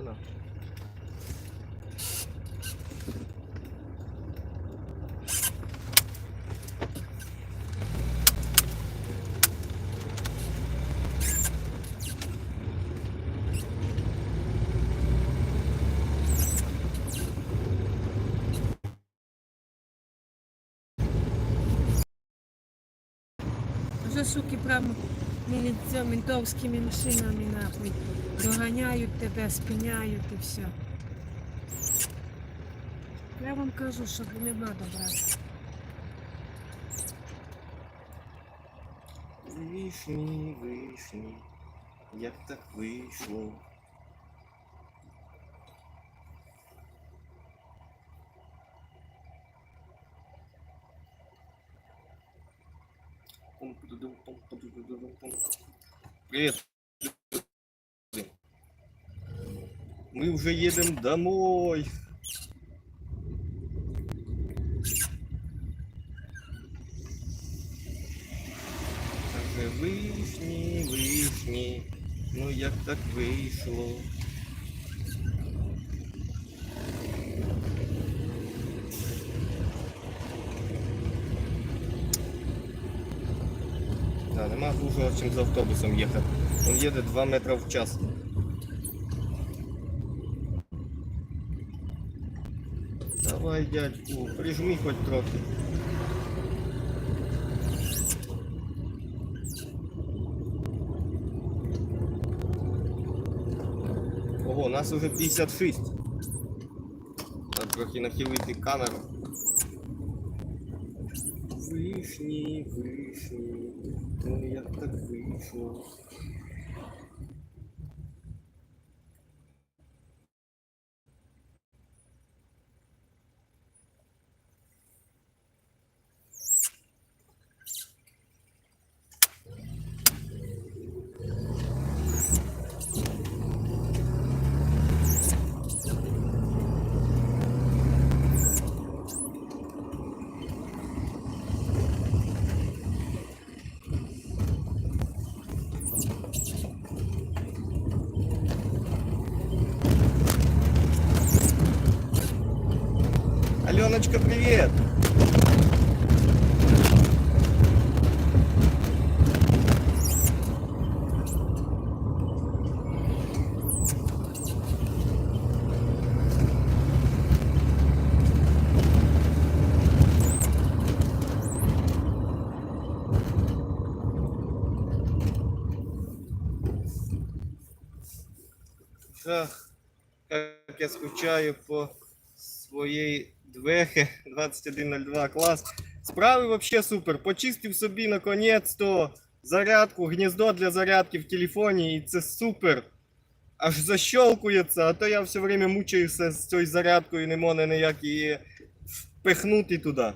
вона. Вже суки прямо міліція, ментовськими машинами нахуй. Доганяють тебе, спиняють і все. Я вам кажу, що нема добра. Вишні, вишні, як так вийшло. Привет. Мы уже едем домой. Каже, вишні, вишні, ну як так вийшло. Да, нема хуже, чим з автобусом їхати. Він їде 2 метри в час. Давай, дядьку, прижми хоч трохи. Ого, нас уже 56. Треба трохи нахилити камеру. Вишні, вишні. Ну як так вийшло. Аленочка, привет! Ах, как я скучаю по своєї двехи 2102 клас. Справи вообще супер. Почистив собі наконець-то зарядку, гніздо для зарядки в телефоні, і це супер. Аж защелкується, а то я все время мучаюся з цією зарядкою, не можу ніяк її впихнути туди.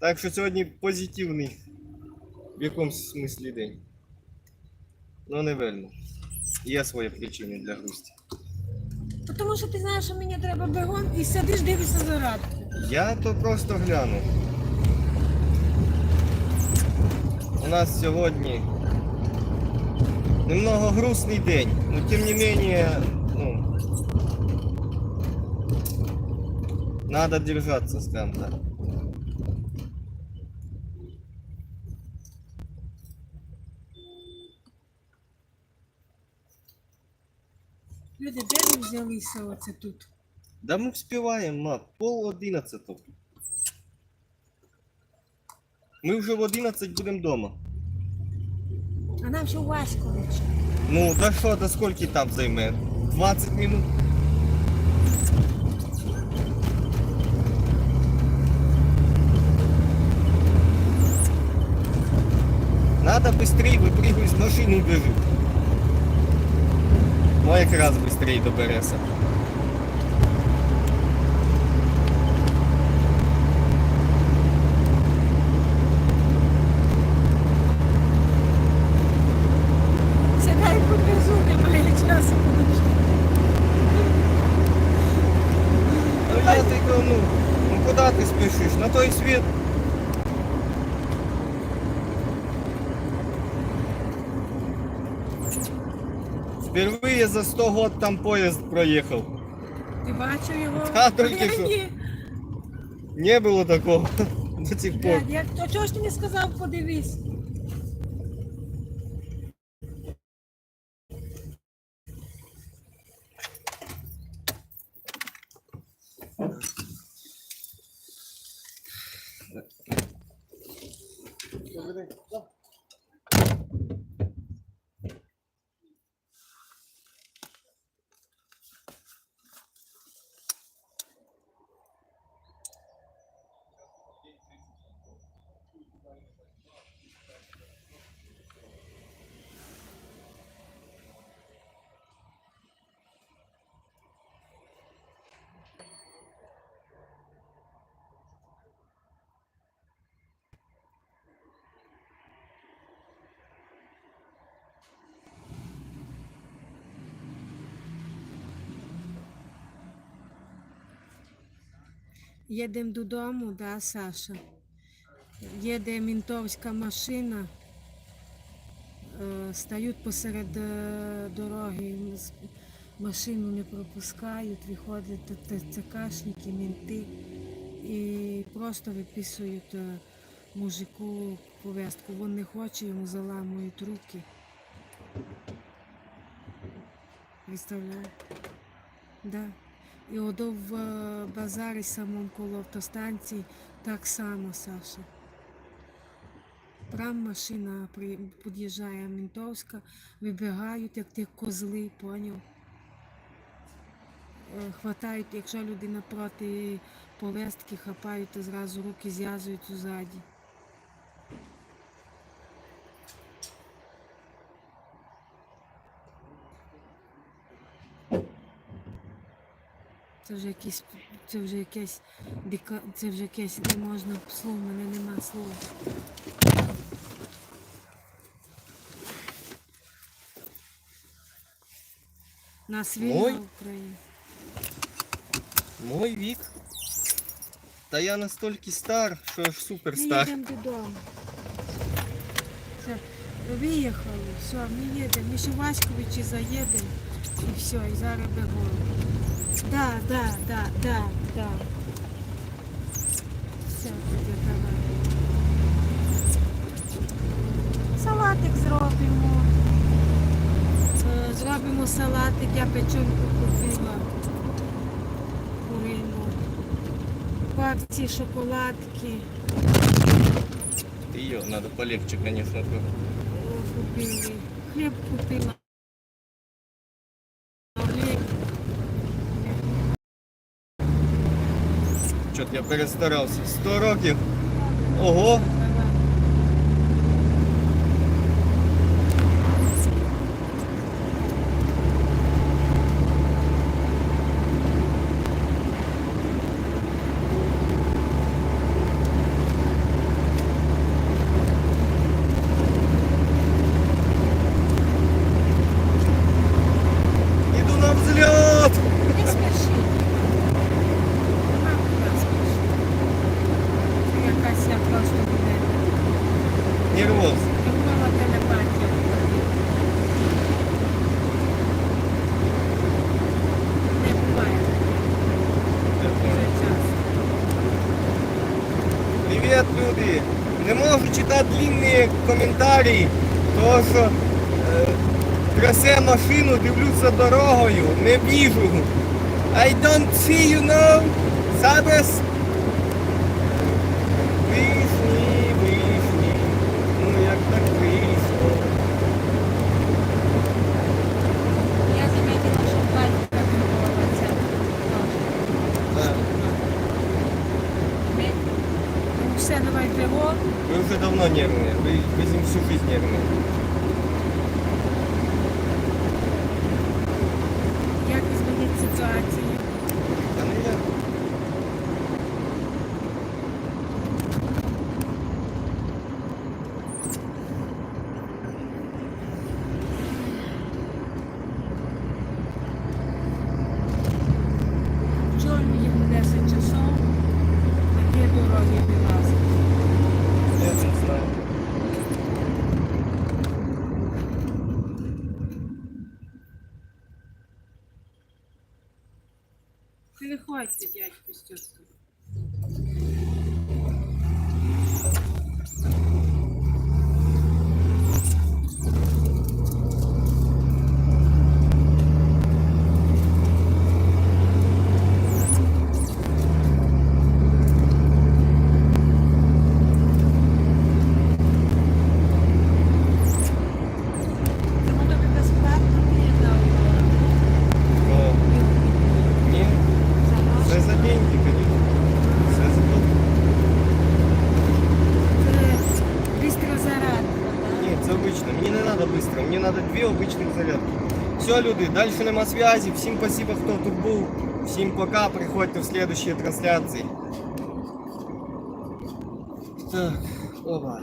Так що сьогодні позитивний в якомусь смислі день. Ну, не вельми. Є свої причини для грусті. Тому що ти знаєш, що мені треба бігом і сидиш, дивишся за радку. Я то просто гляну. У нас сьогодні немного грустний день, но тим не менее, ну, надо держаться, скажем так. Люди, де ви взялися оце тут? Да ми вспіваємо, ма, пол одинадцятого. Ми вже в 11 будемо вдома. А нам ще важко лише. Ну, да що, до скільки там займе? 20 минут? Надо быстрее выпрыгивай из машины и бежи. Ну, якраз быстрее добереться. Ну, ну куди ти спішиш? На той світ. Впервые за 100 год там поїзд проїхав. Ти бачив його? Та, тільки що. Ні. Не було такого до сих пор. Дядь, як, то чого ж ти не сказав, подивись? Їдемо додому, да, Саша? Їде мінтовська машина. Е, Стають посеред е, дороги, машину не пропускають, виходять ТЦКшники, мінти і просто виписують е, мужику повестку. Він не хоче, йому заламують руки. Представляєш? Да. І одо в е, базарі самому коло автостанції так само, Саша. Прям машина під'їжджає ментовська, вибігають, як ті козли, поняв? Е, Хватають, якщо людина проти повестки, хапають, то зразу руки зв'язують ззаді. Це вже якісь, це вже якесь дика, це вже якесь не можна слов, в мене нема слова. Нас війна в Україні. Мой вік. Та я настільки стар, що аж супер Ми їдемо додому. Все, виїхали, все, ми їдемо. Ми ще Васьковичі заїдемо і все, і зараз бігом. Да, да, да, да, да. Все, тоді давай. Салатик зробимо. Е, Зробимо салатик, я печенку купила. Курину. Папці, шоколадки. Ее надо полегче, конечно. О, купили. Хліб купила. Хліб. Чот я перестарався. 100 років. Ого! Іду на взльот! Не спіши. Нема куди спішити. Це якась я просто буде. Нервоз. Ніколи телепатія. Не буває. Вже час. Привіт, люди! Не можу читати длинні коментарі, тому що е, трясе машину, дивлюся дорогою, не біжу. I don't see you now. Sabes? Вишні, вишні. Ну як так вийшло. Я заметила, що батька відбувається. Так. Ну все, давай бігом. уже давно нервные, вы, вы всю жизнь нервні. Як змінити ситуацію? Та не я. Вчора їм 10 часов, такі дороги вилазять. Я не знаю. Переходьте, дядько, з Мені не треба швидко, мені треба дві обичних зарядки. Все, люди, далі нема зв'язі. Всім спасибо, хто тут був. Всім пока. Приходьте в следующие трансляції. Так, оба.